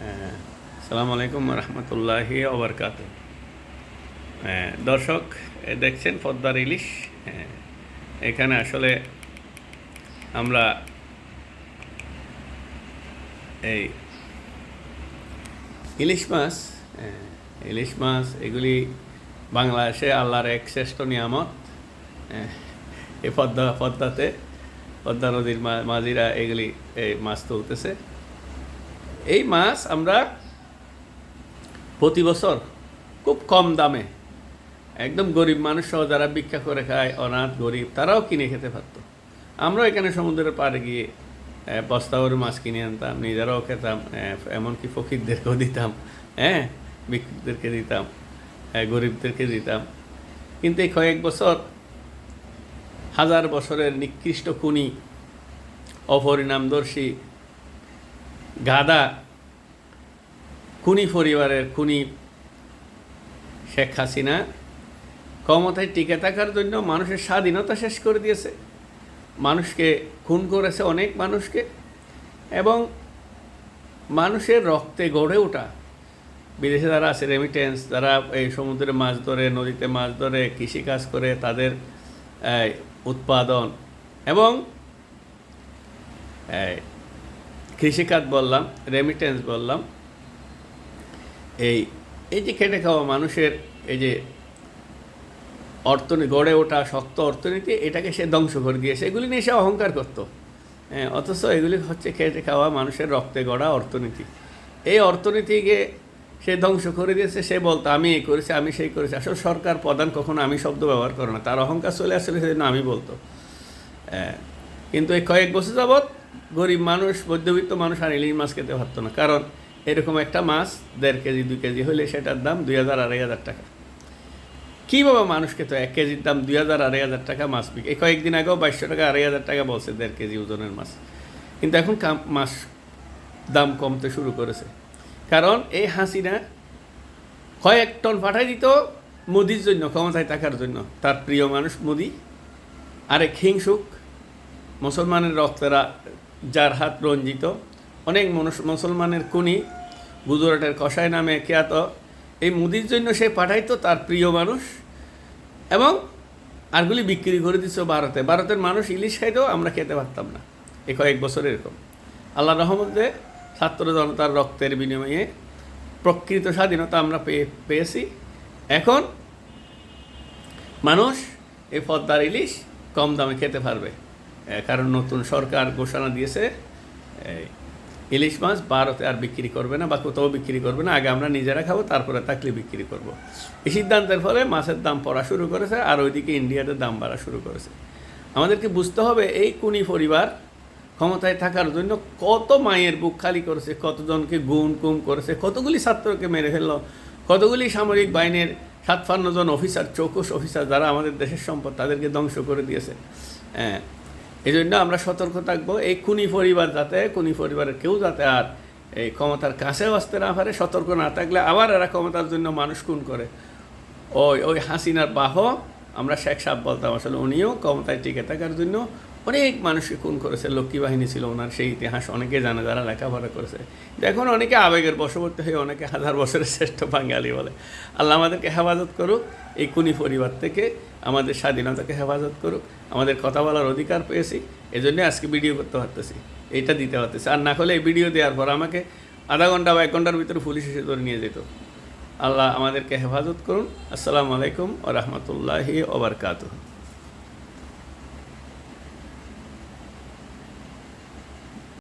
সালাম আলাইকুম রহমতুল্লাহি ওবরকাত। দর্শক দেখছেন পদ্মার ইলিশ? হ্যাঁ, এখানে আসলে আমরা এই ইলিশ মাছ হ্যাঁ, ইলিশ মাছ এগুলি বাংলাদেশে আল্লাহর এক শ্রেষ্ঠ নিয়ামত। হ্যাঁ, এই পদ্মা পদ্মাতে পদ্মা নদীর মাঝিরা এগুলি এই মাছ তুলতেছে। এই মাছ আমরা প্রতি বছর খুব কম দামে একদম গরিব মানুষ সহ যারা ভিক্ষা করে খায় অনাথ গরিব তারাও কিনে খেতে পারত। আমরাও এখানে সমুদ্রের পাড়ে গিয়ে আহ, বস্তা করে মাছ কিনে আনতাম নিজেরাও খেতাম এমনকি ফকিরদেরকেও দিতাম হ্যাঁ ভিক্ষুকদেরকে দিতাম গরিবদেরকে দিতাম। কিন্তু এই কয়েক বছর হাজার বছরের নিকৃষ্ট খুনি অপরিণামদর্শী গাদা খুনি পরিবারের খুনি শেখ হাসিনা ক্ষমতায় টিকে থাকার জন্য মানুষের স্বাধীনতা শেষ করে দিয়েছে। মানুষকে খুন করেছে অনেক মানুষকে এবং মানুষের রক্তে গড়ে ওঠা। বিদেশে যারা আছে রেমিটেন্স যারা এই সমুদ্রে মাছ ধরে, নদীতে মাছ ধরে কৃষিকাজ করে, তাদের উৎপাদন এবং কৃষিকাজ বললাম রেমিটেন্স বললাম। এই এই যে খেটে খাওয়া মানুষের এই যে অর্থনীতি গড়ে ওঠা শক্ত অর্থনীতি এটাকে সে ধ্বংস করে দিয়েছে। এগুলি নিয়ে সে অহংকার করতো। হ্যাঁ অথচ এগুলি হচ্ছে খেটে খাওয়া মানুষের রক্তে গড়া অর্থনীতি। এই অর্থনীতিকে সে ধ্বংস করে দিয়েছে। সে বলতো আমি এই করেছি আমি সেই করেছি। আসলে সরকার প্রধান কখনো আমি শব্দ ব্যবহার করে না। তার অহংকার চলে আসলে সেজন্য আমি বলতো। হ্যাঁ, কিন্তু এই কয়েক বছর যাবৎ গরিব মানুষ, মধ্যবিত্ত মানুষ আর ইলিশ মাছ খেতে পারতো না। কারণ এরকম একটা মাছ দেড় কেজি, দুই কেজি হলে সেটার দাম দুই হাজার, আড়াই হাজার টাকা। কীভাবে মানুষকে তো এক কেজির দাম দুই হাজার, আড়াই হাজার টাকা মাছ বিকে এই কয়েকদিন আগেও বাইশশো টাকা, আড়াই হাজার টাকা বলছে দেড় কেজি ওজনের মাছ। কিন্তু এখন মাছ দাম কমতে শুরু করেছে। কারণ এই হাসিনা কয়েক টন পাঠাই দিত মোদির জন্য, ক্ষমতায় থাকার জন্য। তার প্রিয় মানুষ মোদি। আরেক হিংসুক, মুসলমানের রক্তেরা যার হাত রঞ্জিত। অনেক মুসলমানের কুনি গুজরাটের কষাই নামে খ্যাত। এই মুদির জন্য সে পাঠাইতো তার প্রিয় মানুষ এবং আরগুলি বিক্রি করে দিচ্ছ ভারতে। ভারতের মানুষ ইলিশ খাইতেও আমরা খেতে পারতাম না। এ কয়েক বছর এরকম। আল্লাহ রহমতে ছাত্র জনতার রক্তের বিনিময়ে প্রকৃত স্বাধীনতা আমরা পেয়ে, পেয়েছি। এখন মানুষ এই পদ্মার ইলিশ কম দামে খেতে পারবে। কারণ নতুন সরকার ঘোষণা দিয়েছে ইলিশ মাছ ভারতে আর বিক্রি করবে না বা কোথাও বিক্রি করবে না, আগে আমরা নিজেরা খাব, তারপরে থাকলে বিক্রি করব। এই সিদ্ধান্তের ফলে মাছের দাম পড়া শুরু করেছে আর ওইদিকে ইন্ডিয়াতে দাম বাড়া শুরু করেছে আমাদেরকে বুঝতে হবে এই কুনি পরিবার ক্ষমতায় থাকার জন্য কত মায়ের বুক খালি করেছে, কতজনকে গুম কুম করেছে, কতগুলি ছাত্রকে মেরে ফেলল, কতগুলি সামরিক বাহিনীর সাতপান্ন জন অফিসার চৌকুশ অফিসার যারা আমাদের দেশের সম্পদ তাদেরকে ধ্বংস করে দিয়েছে হ্যাঁ এই জন্য আমরা সতর্ক থাকব। এই কুনি পরিবার যাতে কুনি পরিবারের কেউ যাতে আর এই ক্ষমতার কাছেও আসতে না পারে, সতর্ক না থাকলে আবার এরা ক্ষমতার জন্য মানুষ খুন করে। ওই ওই হাসিনার বাহ আমরা শেখ সাহেব বলতাম আসলে উনিও ক্ষমতায় টিকে থাকার জন্য অনেক মানুষকে খুন করেছে, লক্ষ্মী বাহিনী ছিল ওনার, সেই ইতিহাস অনেকে জানে যারা লেখাপড়া করেছে। এখন অনেকে আবেগের বশবর্তী হয়ে অনেকে হাজার বছরের শ্রেষ্ঠ বাঙালি বলে। আল্লাহ আমাদেরকে হেফাজত করুক, এই কুনি পরিবার থেকে আমাদের স্বাধীনতাকে হেফাজত করুক, আমাদের কথা বলার অধিকার পেয়েছি এই জন্যে আজকে ভিডিও করতে পারতেছি, এইটা দিতে পারতেছি। আর না হলে এই ভিডিও দেওয়ার পর আমাকে আধা ঘণ্টা বা এক ঘণ্টার ভিতরে পুলিশ এসে ধরে নিয়ে যেত। আল্লাহ আমাদেরকে হেফাজত করুন। আসসালামু আলাইকুম ও রহমতুল্লাহি ওবরকাতুহ